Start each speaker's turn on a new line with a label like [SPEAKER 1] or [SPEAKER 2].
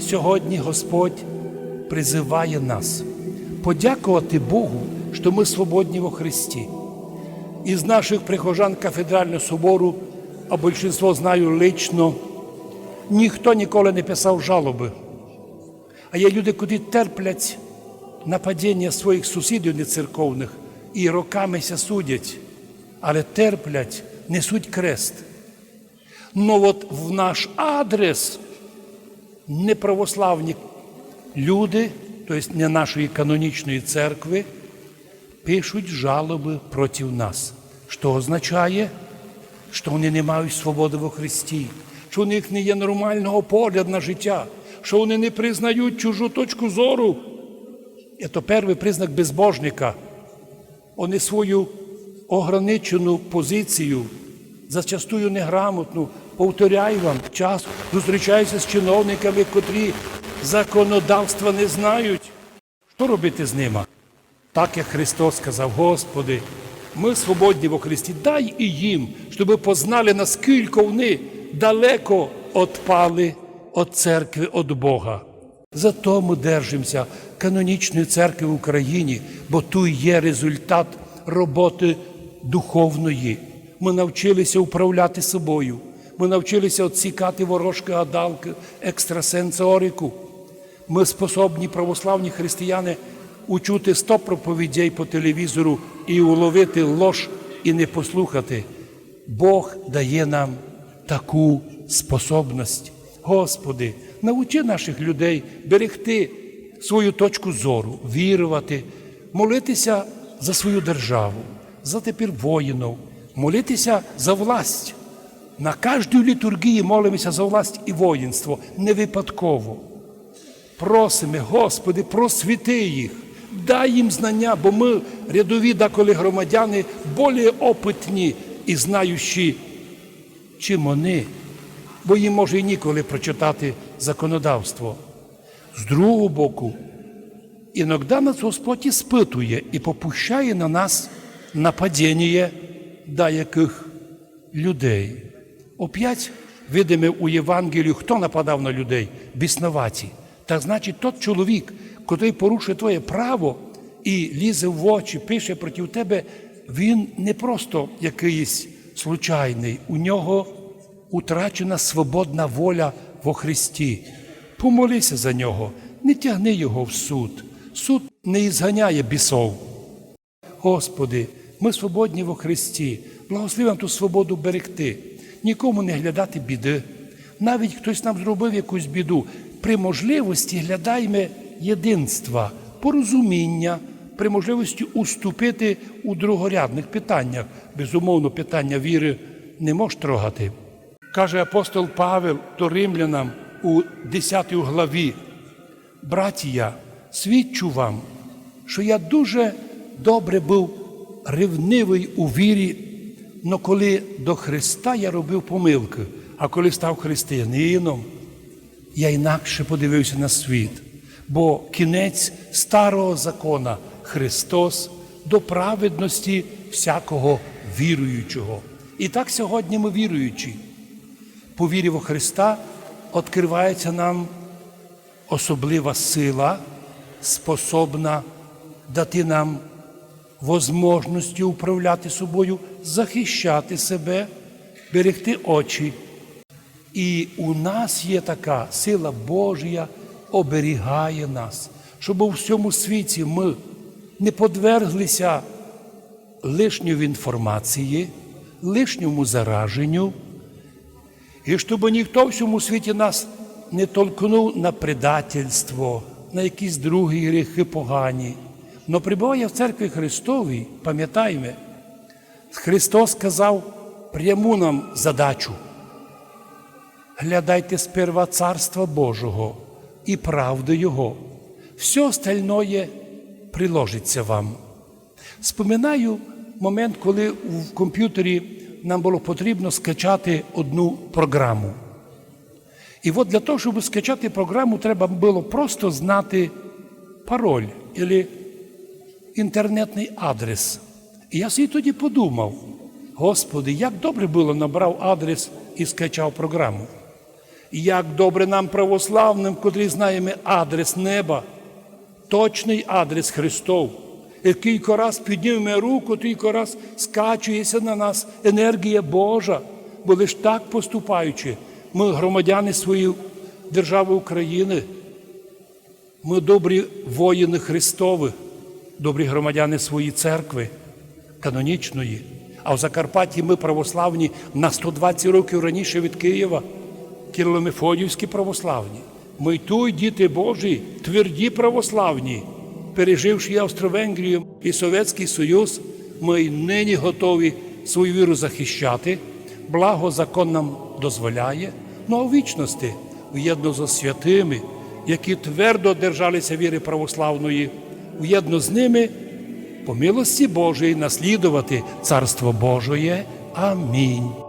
[SPEAKER 1] Сьогодні Господь призиває нас подякувати Богу, що ми свободні во Христі. Із наших прихожан кафедрального собору, а більшість знаю лично, ніхто ніколи не писав жалоби. А є люди, куди терплять нападіння своїх сусідів нецерковних і роками ся судять, але терплять, несуть крест. Ну от в наш адрес неправославні люди, тобто не нашої канонічної церкви, пишуть жалоби проти нас. Що означає, що вони не мають свободи во Христі, що у них не є нормального погляду на життя, що вони не признають чужу точку зору. Це перший признак безбожника. Вони свою ограничену позицію, зачастую неграмотну, повторяю вам, час зустрічаюся з чиновниками, котрі законодавства не знають. Що робити з ними? Так як Христос сказав, Господи, ми свободні во Христі, дай і їм, щоб познали, наскільки вони далеко отпали від церкви, від Бога. Зато ми держимося канонічної церкви в Україні, бо тут є результат роботи духовної. Ми навчилися управляти собою. Ми навчилися відсікати ворожки, гадалки, екстрасенсорику. Ми способні православні християни учути сто проповідей по телевізору і уловити лож і не послухати. Бог дає нам таку способність. Господи, навчи наших людей берегти свою точку зору, вірувати, молитися за свою державу, за тепер воїнів, молитися за власть. На кожній літургії молимося за власть і воїнство не випадково. Просимо, Господи, просвіти їх, дай їм знання, бо ми, рядові деколи громадяни, більш опитні і знаючі, чим вони, бо їм може і ніколи прочитати законодавство. З другого боку, іноді нас Господь і спитує і попущає на нас нападіння деяких людей. Оп'ять видимо у Євангелію, хто нападав на людей? Біснуваті. Так значить, тот чоловік, який порушує твоє право і лізе в очі, пише проти тебе, він не просто якийсь случайний, у нього утрачена свободна воля во Христі. Помолися за нього, не тягни його в суд. Суд не ізганяє бісов. Господи, ми свободні во Христі, благослови нам ту свободу берегти, нікому не глядати біди. Навіть хтось нам зробив якусь біду, при можливості глядаймо єдинства, порозуміння, при можливості уступити у другорядних питаннях. Безумовно, питання віри не мож трогати. Каже апостол Павел до римлянам у 10 главі, братія, свідчу вам, що я дуже добре був ревнивий у вірі, але коли до Христа я робив помилки, а коли став християнином, я інакше подивився на світ, бо кінець старого закона Христос до праведності всякого віруючого. І так сьогодні ми віруючі. По вірі во Христа відкривається нам особлива сила, способна дати нам возможності управляти собою, захищати себе, берегти очі. І у нас є така сила Божія, оберігає нас, щоб у всьому світі ми не подверглися лишньої інформації, лишньому зараженню, і щоб ніхто в всьому світі нас не толкнув на предательство, на якісь другі гріхи погані. Но прибуває в церкві Христовій, пам'ятаємо, Христос сказав пряму нам задачу. Глядайте сперва Царства Божого і правди Його. Все остальное приложиться вам. Споминаю момент, коли в комп'ютері нам було потрібно скачати одну програму. І от для того, щоб скачати програму, треба було просто знати пароль інтернетний адрес. І я собі тоді подумав: Господи, як добре було набрав адрес і скачав програму. Як добре нам православним, котрі знаємо адрес неба, точний адрес Христов. І кілька раз піднімемо руку, кілька раз скачується на нас енергія Божа, бо лиш так поступаючи, ми громадяни своєї держави України, ми добрі воїни Христові, добрі громадяни своєї церкви, канонічної. А в Закарпатті ми православні на 120 років раніше від Києва, Кирило-Мефодіївські православні. Ми й тут, діти Божі, тверді православні, переживши Австро-Венгрію і Совєтський Союз, ми й нині готові свою віру захищати. Благо закон нам дозволяє, ну а в вічності, в'єдно зі святими, які твердо держалися віри православної, в'єдно з ними по милості Божої наслідувати Царство Божоє. Амінь.